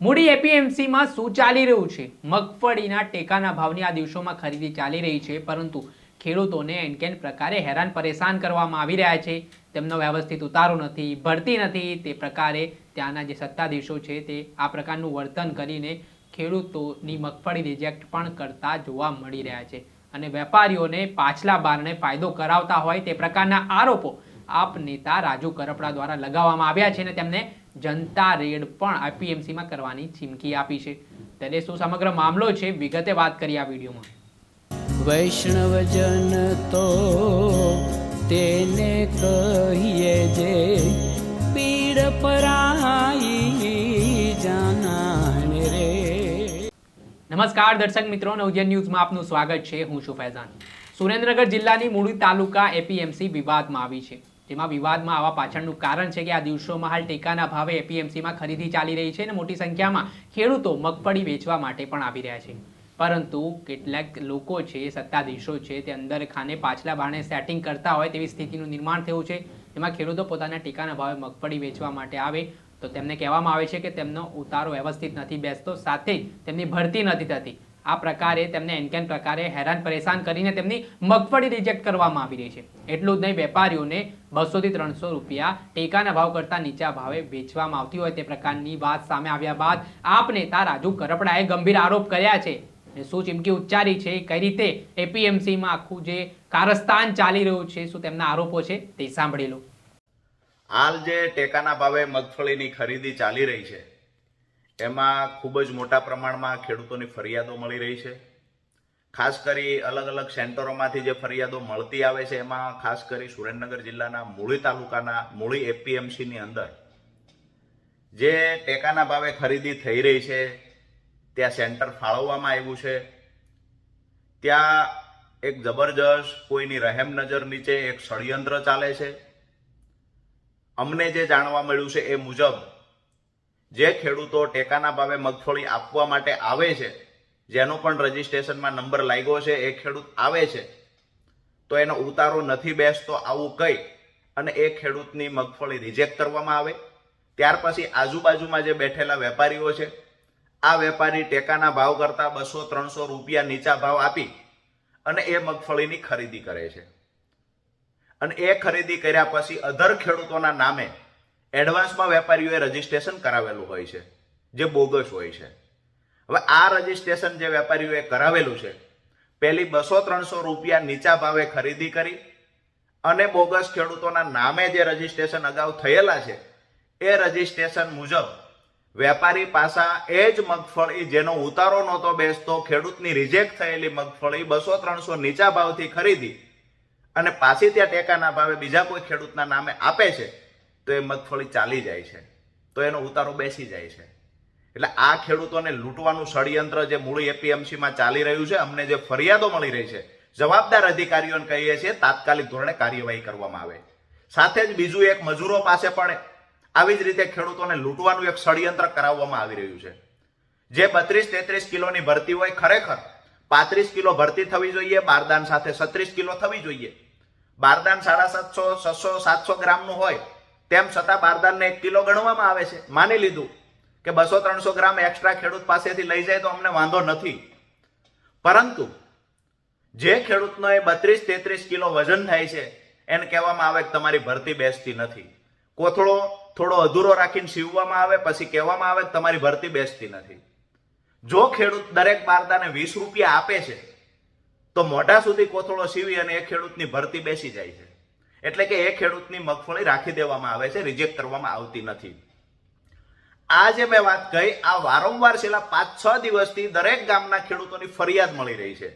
મૂડી એપીએમસીમાં શું ચાલી રહ્યું છે? મગફળીના ટેકાના ભાવની આ દિવસોમાં ખરીદી ચાલી રહી છે, પરંતુ ખેડૂતોને એનકેન પ્રકારે હેરાન પરેશાન કરવામાં આવી રહ્યા છે. તેમનો વ્યવસ્થિત ઉતારો નથી, ભરતી નથી, તે પ્રકારે ત્યાંના જે સત્તાધીશો છે તે આ પ્રકારનું વર્તન કરીને ખેડૂતોની મગફળી રિજેક્ટ પણ કરતા જોવા મળી રહ્યા છે. અને વેપારીઓને પાછલા બારણે ફાયદો કરાવતા હોય તે પ્રકારના આરોપો આપ નેતા રાજુ કરપડા દ્વારા લગાવવામાં આવ્યા છે અને તેમને જનતા રેડ પણ આઈપીએમસીમાં કરવાની ચીમકી આપી છે. ત્યારે શું સમગ્ર મામલો છે વિગતે વાત કરી આ વિડીયોમાં. વૈષ્ણવજન તો તેને કહીએ જે પીડ પરાઈ જાનાને રે. નમસ્કાર દર્શક મિત્રો નવજન ન્યૂઝમાં આપનું સ્વાગત છે. હું છું ફૈઝાન. સુરેન્દ્રનગર જિલ્લાની મૂળી તાલુકા એપીએમસી વિવાદમાં આવી છે. જેમાં વિવાદમાં આવવા પાછળનું કારણ છે કે આ દિવસોમાં હાલ ટેકાના ભાવે એપીએમસીમાં ખરીદી ચાલી રહી છે અને મોટી સંખ્યામાં ખેડૂતો મગફળી વેચવા માટે પણ આવી રહ્યા છે. પરંતુ કેટલાક લોકો છે, સત્તાધીશો છે, તે અંદર ખાને પાછલા બાણે સેટિંગ કરતા હોય તેવી સ્થિતિનું નિર્માણ થયું છે. તેમાં ખેડૂતો પોતાના ટેકાના ભાવે મગફળી વેચવા માટે આવે તો તેમને કહેવામાં આવે છે કે તેમનો ઉતારો વ્યવસ્થિત નથી બેસતો, સાથે તેમની ભરતી નથી થતી. આ પ્રકારે તેમને એનકેન પ્રકારે હેરાન પરેશાન કરીને તેમની મગફળી રિજેક્ટ કરવામાં આવી રહી છે. એટલું જ નહીં, વેપારીઓને બસોથી ત્રણસો રૂપિયા ટેકાના ભાવ કરતાં નીચા ભાવે વેચવામાં આવતી હોય તે પ્રકારની વાત સામે આવ્યા બાદ આપ નેતા રાજુ કરપડાએ ગંભીર આરોપ કર્યા છે. શું ચીમકી ઉચ્ચારી છે, કઈ રીતે એપીએમસીમાં આખું જે કારસ્તાન ચાલી રહ્યું છે, શું તેમના આરોપો છે તે સાંભળી લો. હાલ જે ટેકાના ભાવે મગફળીની ખરીદી ચાલી રહી છે, એમાં ખૂબ જ મોટા પ્રમાણમાં ખેડૂતોની ફરિયાદો મળી રહી છે. ખાસ કરી અલગ અલગ સેન્ટરોમાંથી જે ફરિયાદો મળતી આવે છે, એમાં ખાસ કરી સુરેન્દ્રનગર જિલ્લાના મૂળી તાલુકાના, મૂળી એપીએમસીની અંદર જે ટેકાના ભાવે ખરીદી થઈ રહી છે, ત્યાં સેન્ટર ફાળવવામાં આવ્યું છે. ત્યાં એક જબરજસ્ત કોઈની રહેમ નજર નીચે એક ષડયંત્ર ચાલે છે. અમને જે જાણવા મળ્યું છે એ મુજબ જે ખેડૂતો ટેકાના ભાવે મગફળી આપવા માટે આવે છે જેનો પણ રજીસ્ટ્રેશનમાં નંબર લાગ્યો છે, એ ખેડૂત આવે છે, તો એનો ઉતારો નથી બેસતો આવું કહી અને એ ખેડૂતની મગફળી રિજેક્ટ કરવામાં આવે. ત્યાર પછી આજુબાજુમાં જે બેઠેલા વેપારીઓ છે, આ વેપારી ટેકાના ભાવ કરતાં બસો, ત્રણસો રૂપિયા નીચા ભાવ આપી અને એ મગફળીની ખરીદી કરે છે. અને એ ખરીદી કર્યા પછી અધર ખેડૂતોના નામે એડવાન્સમાં વેપારીઓએ રજીસ્ટ્રેશન કરાવેલું હોય છે, જે બોગસ હોય છે. હવે આ રજીસ્ટ્રેશન જે વેપારીઓએ કરાવેલું છે, પહેલી બસો ત્રણસો રૂપિયા નીચા ભાવે ખરીદી કરી અને બોગસ ખેડૂતોના નામે જે રજીસ્ટ્રેશન અગાઉ થયેલા છે, એ રજીસ્ટ્રેશન મુજબ વેપારી પાસા એ જ મગફળી જેનો ઉતારો નહોતો બેસતો, ખેડૂતની રિજેક્ટ થયેલી મગફળી બસો ત્રણસો નીચા ભાવથી ખરીદી અને પાછી ત્યાં ટેકાના ભાવે બીજા કોઈ ખેડૂતના નામે આપે છે, તો એ મગફળી ચાલી જાય છે, તો એનો ઉતારો બેસી જાય છે. એટલે આ ખેડૂતોને લૂંટવાનું ષડયંત્ર જે મૂળ એપીએમસીમાં ચાલી રહ્યું છે, અમને જે ફરિયાદો મળી રહી છે, જવાબદાર અધિકારીઓને કહીએ છીએ, તાત્કાલિક ધોરણે કાર્યવાહી કરવામાં આવે. સાથે જ બીજું એક મજૂરો પાસે પણ આવી જ રીતે ખેડૂતોને લૂંટવાનું એક ષડયંત્ર કરાવવામાં આવી રહ્યું છે. જે બત્રીસ તેત્રીસ કિલોની ભરતી હોય ખરેખર, પાંત્રીસ કિલો ભરતી થવી જોઈએ, બારદાન સાથે છત્રીસ કિલો થવી જોઈએ. બારદાન સાડા સાતસો છસો, સાતસો ગ્રામનું હોય, તેમ છતાં બારદાનને એક કિલો ગણવામાં આવે છે. માની લીધું કે બસો ત્રણસો ગ્રામ એક્સ્ટ્રા ખેડૂત પાસેથી લઈ જાય તો અમને વાંધો નથી. પરંતુ જે ખેડૂતનો એ બત્રીસ તેત્રીસ કિલો વજન થાય છે, એને કહેવામાં આવે કે તમારી ભરતી બેસતી નથી. કોથળો થોડો અધૂરો રાખીને સીવવામાં આવે, પછી કહેવામાં આવે કે તમારી ભરતી બેસતી નથી. જો ખેડૂત દરેક બારદાને વીસ રૂપિયા આપે છે, તો મોઢા સુધી કોથળો સીવી અને એ ખેડૂતની ભરતી બેસી જાય છે. એટલે કે એ ખેડૂતની મગફળી રાખી દેવામાં આવે છે રિજેક્ટ કરવામાં આવતી નથી. આ જે મેં વાત કહી આ વારંવાર છેલ્લા પાંચ, છ દિવસથી દરેક ગામના ખેડૂતોની ફરિયાદ મળી રહી છે.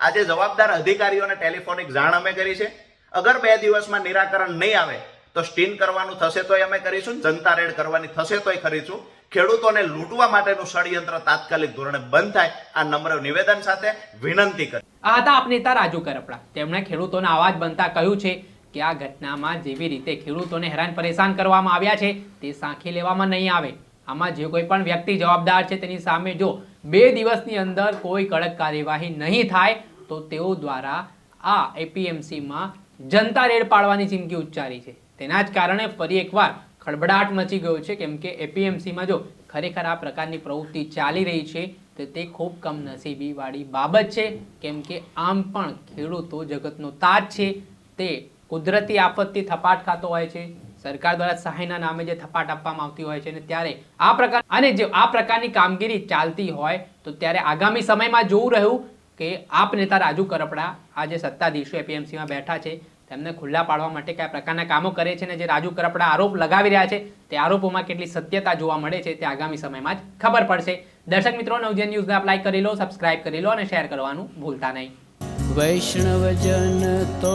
આજે જવાબદાર અધિકારીઓને ટેલિફોનિક જાણ અમે કરી છે. અગર બે દિવસમાં નિરાકરણ નહીં આવે, તો સ્ટીન કરવાનું થશે તોય અમે કરીશું, જનતા રેડ કરવાની થશે તોય કરીશું. ખેડૂતોને લૂંટવા માટેનું ષડયંત્ર તાત્કાલિક ધોરણે બંધ થાય, આ નમ્ર નિવેદન સાથે વિનંતી કરી. આ હતા આપ નેતા રાજુ કરપડા. તેમણે ખેડૂતોના અવાજ બનતા કહ્યું છે કે આ ઘટનામાં જેવી રીતે ખેડૂતોને હેરાન પરેશાન કરવામાં આવ્યા છે, તે સાંખી લેવામાં નહીં આવે. આમાં જે કોઈ પણ વ્યક્તિ જવાબદાર છે તેની સામે જો બે દિવસની અંદર કોઈ કડક કાર્યવાહી નહીં થાય, તો તેઓ દ્વારા આ એપીએમસીમાં જનતા રેડ પાડવાની ચીમકી ઉચ્ચારી છે. તેના જ કારણે ફરી એકવાર ખળબડાટ મચી ગયો છે, કેમ કે એપીએમસીમાં જો ખરેખર આ પ્રકારની પ્રવૃત્તિ ચાલી રહી છે, તો તે ખૂબ કમનસીબીવાળી બાબત છે, કેમ કે આમ પણ ખેડૂતો જગતનો તાજ છે. તે કુદરતી આફતથી થપાટ ખાતો હોય છે સરકાર દ્વારા સહાયના નામે જે થપાટ આપવામાં આવતી હોય છે અને ત્યારે આ પ્રકાર અને જે આ પ્રકારની કામગીરી ચાલતી હોય તો ત્યારે આગામી સમયમાં જોવું રહ્યું કે આપ નેતા રાજુ કરપડા આ જે સત્તાધીશો એપીએમસીમાં બેઠા છે, તેમને ખુલ્લા પાડવા માટે કયા પ્રકારના કામો કરે છે ને જે રાજુ કરપડા આરોપ લગાવી રહ્યા છે, તે આરોપોમાં કેટલી સત્યતા જોવા મળે છે તે આગામી સમયમાં જ ખબર પડશે. દર્શક મિત્રો નવજન ન્યૂઝને આપ લાઈક કરી લો, સબસ્ક્રાઇબ કરી લો અને શેર કરવાનું ભૂલતા નહીં. વૈષ્ણવજન તો